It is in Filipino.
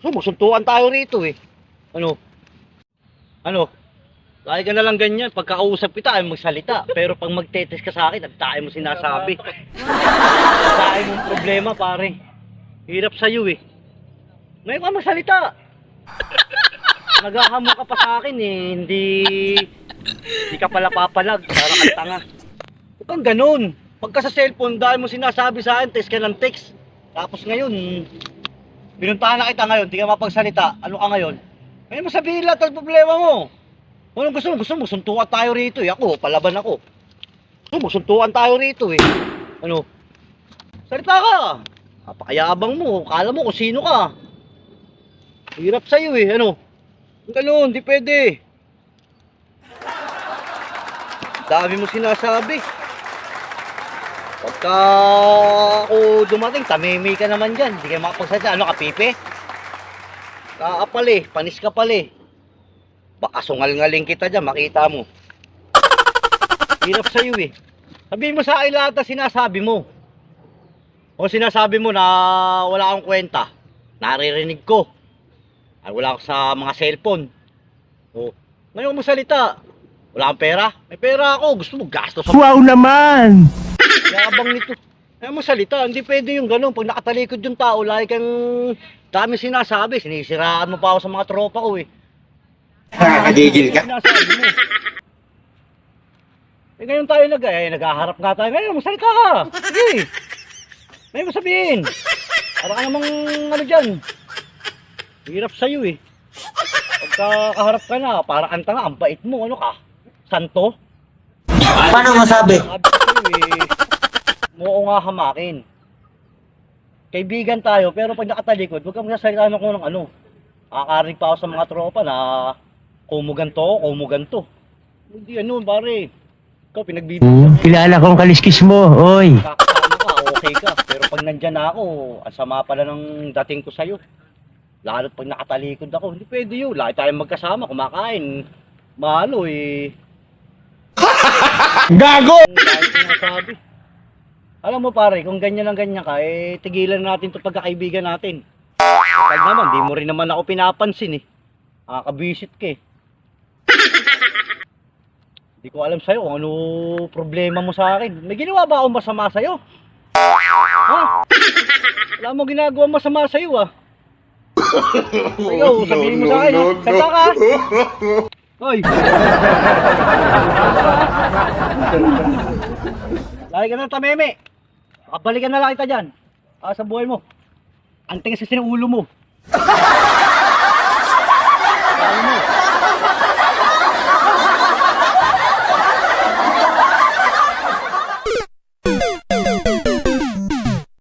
Sumusuntuan tayo rito eh. Ano? Ano? Lagi ka na lang ganyan. Pagkakausap kita ay magsalita. Pero pag magtetes ka sa akin, tayo mo sinasabi. Tayo mong problema, pare. Hirap sa'yo eh. Ngayon ka magsalita. Naghahamon ka pa sa akin eh. Hindi... Hindi ka pala papalag. Para kang tanga. Huwag kang ganun. Pagka sa cellphone, dahil mo sinasabi sa akin, text ka ng text. Tapos ngayon, binuntahan na kita ngayon, di mapagsalita. Ano ka ngayon? Ngayon mo sabihin lahat ang problema mo. Anong gusto mo? Gusto mo, suntukan tayo rito eh. Ako, palaban ako. Gusto mo, suntukan tayo rito eh. Ano? Salita ka. Napakayabang mo. Kala mo kung sino ka. Hirap sa'yo eh. Ano? Ganun, di pwede. Dami mo sinasabi. Pagka ako dumating, tamimi ka naman dyan. Hindi ka makapagsalita. Ano ka, pipe? Kaapal eh. Panis ka pala eh. Baka sungal-ngaling kita dyan, makita mo. Hirap sa'yo eh. Sabihin mo sa akin lahat na sinasabi mo. O sinasabi mo na wala akong kwenta. Naririnig ko. Ay wala ako sa mga cellphone. O, ngayon mo salita. Wala kang pera? May pera ako. Gusto mo gastos ako. Wow naman! Yabang nito. Ayaw mo salita, hindi pwede yung ganun. Pag nakatalikod yung tao, lagi kang dami sinasabi. Sinisiraan mo pa ako sa mga tropa ko eh. Nakakagigil ka. Sinasabi mo. Eh ngayon tayo nag eh, naghaharap nga tayo. Ngayon, magsalita ka. Sige. May mo sabihin. Para ka namang ano dyan. Hirap sa'yo eh. Pagka kaharap ka na, para kang tanga, ang bait mo. Ano ka? Santo? Paano masabi? Sabi ko sa'yo eh, mukha nga hamakin. Kaibigan tayo, pero pag nakatalikod, huwag kang magsasalita ng kung ng ano. Nakakarinig pa ako sa mga tropa na kumuganto ako, kumuganto. Hindi ano, pare. Ikaw, pinagbibigyan mo. Kilala kong kaliskis mo, oy. Kakasama ka, okay ka. Pero pag nandyan na ako, ang sama pala ng dating ko sa'yo. Lalo pag nakatalikod ako, hindi pwede yun. Lagi tayong magkasama, kumakain. Malo eh. Gago! Ang dahil sinasabi. Alam mo pare, kung ganyan lang ganyan ka, eh, tigilan natin itong pagkakaibigan natin. Kapag naman, di mo rin naman ako pinapansin eh. Nakakabisit ka eh. Hindi ko alam sa'yo kung ano problema mo sa akin. May ginawa ba akong masama sa'yo? Ha? Wala mo ginagawa masama sa'yo ah. Ikaw, sabihin mo sa akin ha. Salta ka. Hoy. Lagi ka na tameme. Babalikan na lang kita dyan. Ah, sa buhay mo. Ang tingas kasi ng ulo mo. Mo.